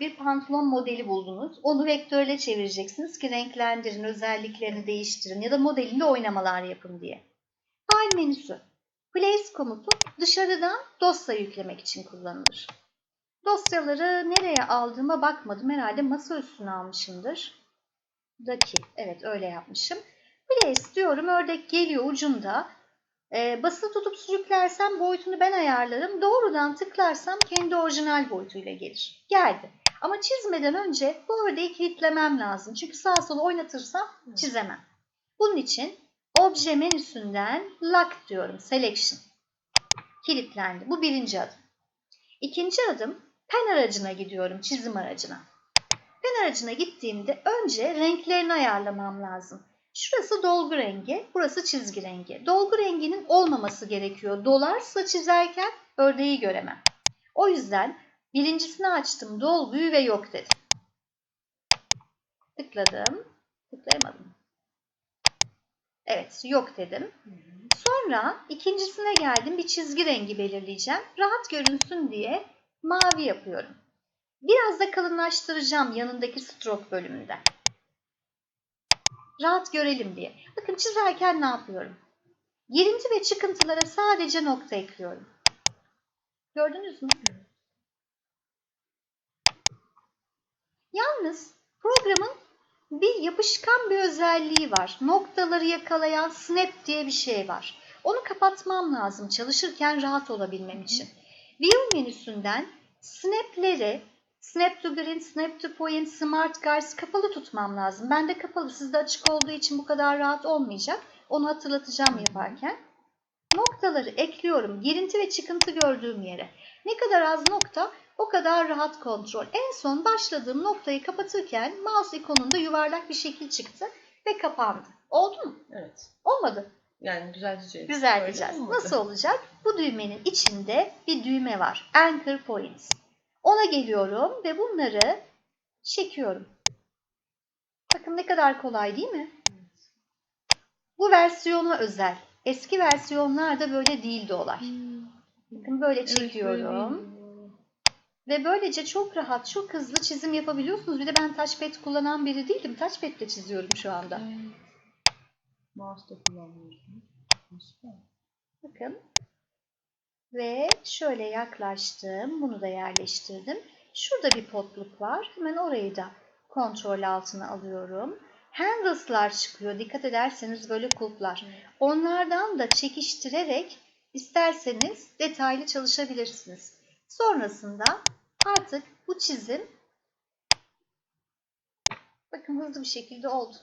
bir pantolon modeli buldunuz. Onu vektörle çevireceksiniz ki renklendirin, özelliklerini değiştirin ya da modelinde oynamalar yapın diye. File menüsü. Place komutu dışarıdan dosya yüklemek için kullanılır. Dosyaları nereye aldığıma bakmadım. Herhalde masa üstüne almışımdır. Daki. Evet öyle yapmışım. Place diyorum. Ördek geliyor ucunda. Ee, basılı tutup sürüklersem boyutunu ben ayarlarım. Doğrudan tıklarsam kendi orijinal boyutuyla gelir. Geldi. Ama çizmeden önce bu ördeği kilitlemem lazım. Çünkü sağa sola oynatırsam çizemem. Bunun için obje menüsünden lock diyorum. Selection. Kilitlendi. Bu birinci adım. İkinci adım pen aracına gidiyorum. Çizim aracına. Pen aracına gittiğimde önce renklerini ayarlamam lazım. Şurası dolgu rengi, burası çizgi rengi. Dolgu renginin olmaması gerekiyor. Dolarsa çizerken ördeği göremem. O yüzden birincisini açtım, dolguyu ve yok dedim. Tıkladım, tıklayamadım. Evet, yok dedim. Sonra ikincisine geldim, bir çizgi rengi belirleyeceğim. Rahat görünsün diye mavi yapıyorum. Biraz da kalınlaştıracağım yanındaki stroke bölümünde rahat görelim diye. Bakın çizerken ne yapıyorum? Girinti ve çıkıntılara sadece nokta ekliyorum. Gördünüz mü? Yalnız programın bir yapışkan bir özelliği var. Noktaları yakalayan snap diye bir şey var. Onu kapatmam lazım çalışırken rahat olabilmem için. View menüsünden snap'leri Snap to Grid, Snap to Point, Smart Guides kapalı tutmam lazım. Ben de kapalı. Sizde açık olduğu için bu kadar rahat olmayacak. Onu hatırlatacağım yaparken. Noktaları ekliyorum. Girinti ve çıkıntı gördüğüm yere. Ne kadar az nokta o kadar rahat kontrol. En son başladığım noktayı kapatırken mouse ikonunda yuvarlak bir şekil çıktı ve kapandı. Oldu mu? Evet. Olmadı. Yani düzelteceğiz. Düzelteceğiz. Öyle olmadı. Nasıl olacak? Bu düğmenin içinde bir düğme var. Anchor Points. Ona geliyorum ve bunları çekiyorum. Bakın ne kadar kolay değil mi? Bu versiyona özel. Eski versiyonlarda böyle değildi olay. Bakın böyle çekiyorum. Ve böylece çok rahat, çok hızlı çizim yapabiliyorsunuz. Bir de ben touchpad kullanan biri değilim. Touchpad ile çiziyorum şu anda. Mouse da kullanmıyorsunuz. Bakın. Ve şöyle yaklaştım. Bunu da yerleştirdim. Şurada bir potluk var. Hemen orayı da kontrol altına alıyorum. Handles'lar çıkıyor. Dikkat ederseniz böyle kulplar. Onlardan da çekiştirerek isterseniz detaylı çalışabilirsiniz. Sonrasında artık bu çizim bakın hızlı bir şekilde oldu.